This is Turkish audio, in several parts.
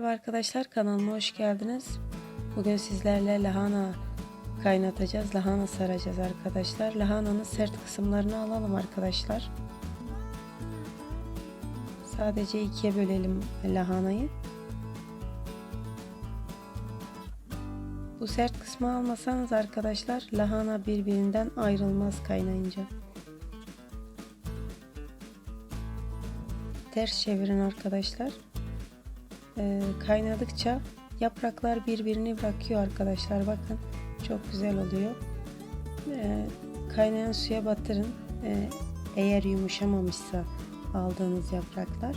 Merhaba arkadaşlar kanalıma hoş geldiniz. Bugün sizlerle lahana kaynatacağız. Lahana saracağız arkadaşlar. Lahananın sert kısımlarını alalım arkadaşlar. Sadece ikiye bölelim lahanayı. Bu sert kısmı almasanız arkadaşlar lahana birbirinden ayrılmaz kaynayınca. Ters çevirin arkadaşlar. Ee, kaynadıkça yapraklar birbirini bırakıyor arkadaşlar. Bakın çok güzel oluyor. Ee, kaynayan suya batırın. Ee, eğer yumuşamamışsa aldığınız yapraklar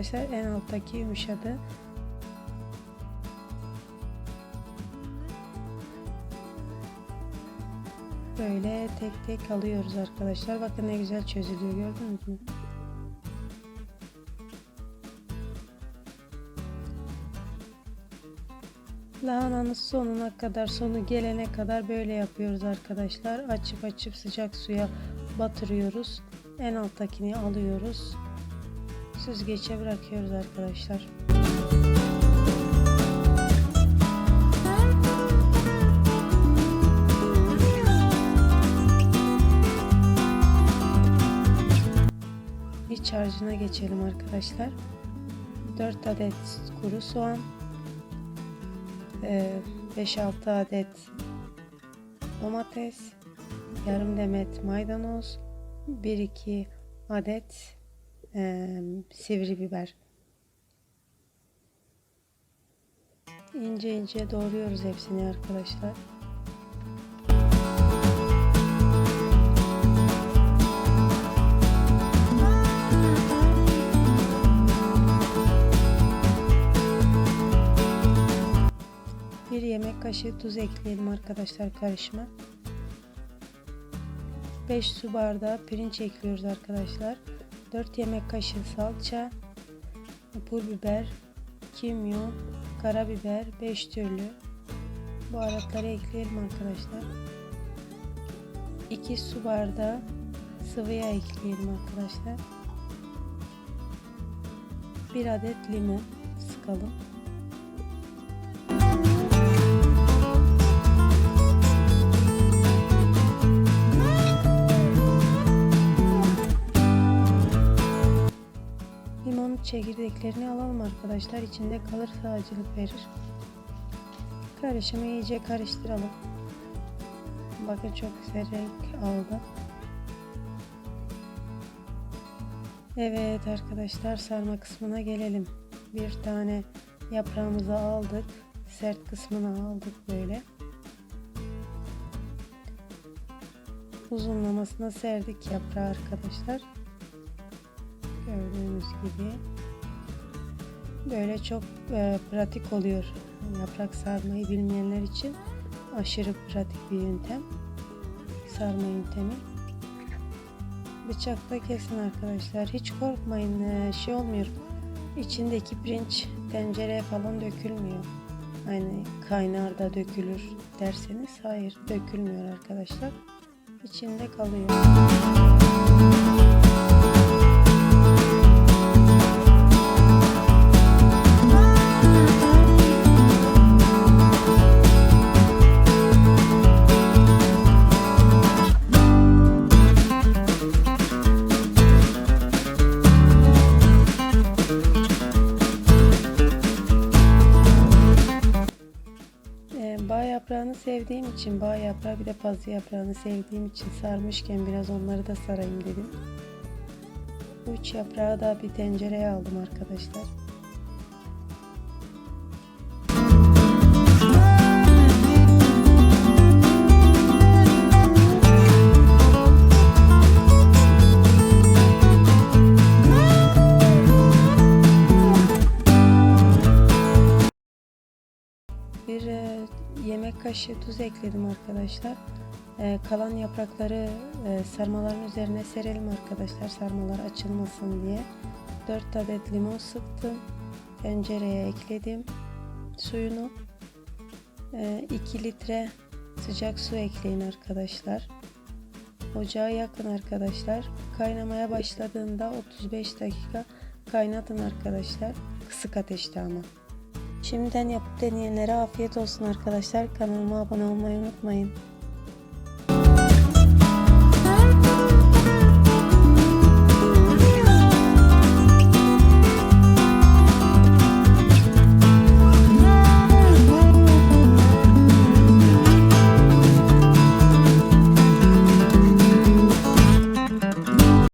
arkadaşlar en alttaki yumuşadı Böyle tek tek alıyoruz arkadaşlar. Bakın ne güzel çözülüyor gördünüz mü? Lahananın sonuna kadar sonu gelene kadar böyle yapıyoruz arkadaşlar. Açıp açıp sıcak suya batırıyoruz. En alttakini alıyoruz. Süzgece bırakıyoruz arkadaşlar. İç harcına geçelim arkadaşlar. 4 adet kuru soğan, 5-6 adet domates, yarım demet maydanoz, 1-2 adet e, sivri biber. İnce ince doğruyoruz hepsini arkadaşlar. Bir yemek kaşığı tuz ekleyelim arkadaşlar karışıma. 5 su bardağı pirinç ekliyoruz arkadaşlar. 4 yemek kaşığı salça, pul biber, kimyon, karabiber, 5 türlü baharatları ekleyelim arkadaşlar. 2 su bardağı sıvı yağ ekleyelim arkadaşlar. 1 adet limon sıkalım. Çekirdeklerini alalım arkadaşlar. İçinde kalırsa acılık verir. Karışımı iyice karıştıralım. Bakın çok güzel renk aldı. Evet arkadaşlar sarma kısmına gelelim. Bir tane yaprağımızı aldık. Sert kısmını aldık böyle. Uzunlamasına serdik yaprağı arkadaşlar. Gördüğünüz gibi böyle çok e, pratik oluyor. Yaprak sarmayı bilmeyenler için aşırı pratik bir yöntem. Sarma yöntemi. Bıçakla kesin arkadaşlar. Hiç korkmayın e, şey olmuyor. İçindeki pirinç tencereye falan dökülmüyor. Hani kaynarda dökülür derseniz hayır dökülmüyor arkadaşlar. İçinde kalıyor yaprağını sevdiğim için, bağ yaprağı bir de pazı yaprağını sevdiğim için sarmışken biraz onları da sarayım dedim. Uç yaprağı da bir tencereye aldım arkadaşlar. Bir e, yemek kaşığı tuz ekledim arkadaşlar. E, kalan yaprakları e, sarmaların üzerine serelim arkadaşlar. Sarmalar açılmasın diye. 4 adet limon sıktım. tencereye ekledim suyunu. 2 litre sıcak su ekleyin arkadaşlar. Ocağı yakın arkadaşlar. Kaynamaya başladığında 35 dakika kaynatın arkadaşlar. Kısık ateşte ama. Şimdiden yapıp deneyenlere afiyet olsun arkadaşlar. Kanalıma abone olmayı unutmayın.